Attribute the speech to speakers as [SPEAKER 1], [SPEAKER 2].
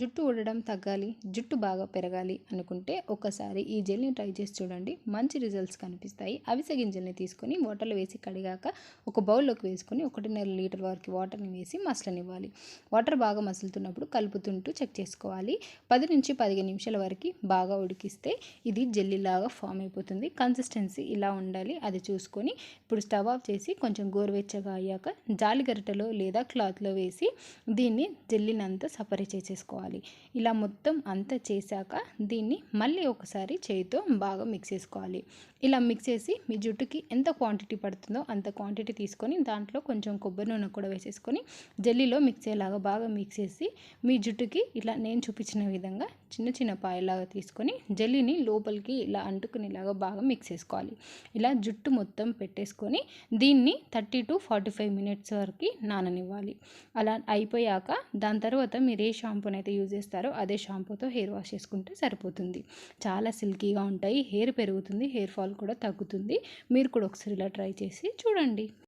[SPEAKER 1] జుట్టు ఊడడం తగ్గాలి జుట్టు బాగా పెరగాలి అనుకుంటే ఒకసారి ఈ జెల్ని ట్రై చేసి చూడండి. మంచి రిజల్ట్స్ కనిపిస్తాయి. అవిసె గింజల్ని తీసుకొని వాటర్లో వేసి కడిగాక ఒక బౌల్లోకి వేసుకొని ఒకటిన్నర లీటర్ వరకు వాటర్ని వేసి మసలనివ్వాలి. వాటర్ బాగా మసులుతున్నప్పుడు కలుపుతుంటూ చెక్ చేసుకోవాలి. పది నుంచి పదిహేను నిమిషాల వరకు బాగా ఉడికిస్తే ఇది జెల్లీలాగా ఫామ్ అయిపోతుంది. కన్సిస్టెన్సీ ఇలా ఉండాలి. అది చూసుకొని ఇప్పుడు స్టవ్ ఆఫ్ చేసి కొంచెం గోరువెచ్చగా అయ్యాక జాలిగరిటలో లేదా క్లాత్లో వేసి దీన్ని జెల్లీనంతా సపరేట్ చేసేసుకోవాలి. ఇలా మొత్తం అంతా చేశాక దీన్ని మళ్ళీ ఒకసారి చేయితో బాగా మిక్స్ చేసుకోవాలి. ఇలా మిక్స్ చేసి మీ జుట్టుకి ఎంత క్వాంటిటీ పడుతుందో అంత క్వాంటిటీ తీసుకొని దాంట్లో కొంచెం కొబ్బరి నూనె కూడా వేసేసుకొని జల్లీలో మిక్స్ అయ్యేలాగా బాగా మిక్స్ చేసి మీ జుట్టుకి ఇలా నేను చూపించిన విధంగా చిన్న చిన్న పాయలాగా తీసుకొని జల్లీని లోపలికి ఇలా అంటుకునేలాగా బాగా మిక్స్ చేసుకోవాలి. ఇలా జుట్టు మొత్తం పెట్టేసుకొని దీన్ని thirty to forty five minutes వరకు నాననివ్వాలి. అలా అయిపోయాక దాని తర్వాత మీరు ఏ షాంపూనైతే యూజ్ చేస్తారో అదే షాంపూతో హెయిర్ వాష్ చేసుకుంటే సరిపోతుంది. చాలా సిల్కీగా ఉంటాయి. హెయిర్ పెరుగుతుంది. హెయిర్ ఫాల్ కూడా తగ్గుతుంది. మీరు కూడా ఒకసారి ఇలా ట్రై చేసి చూడండి.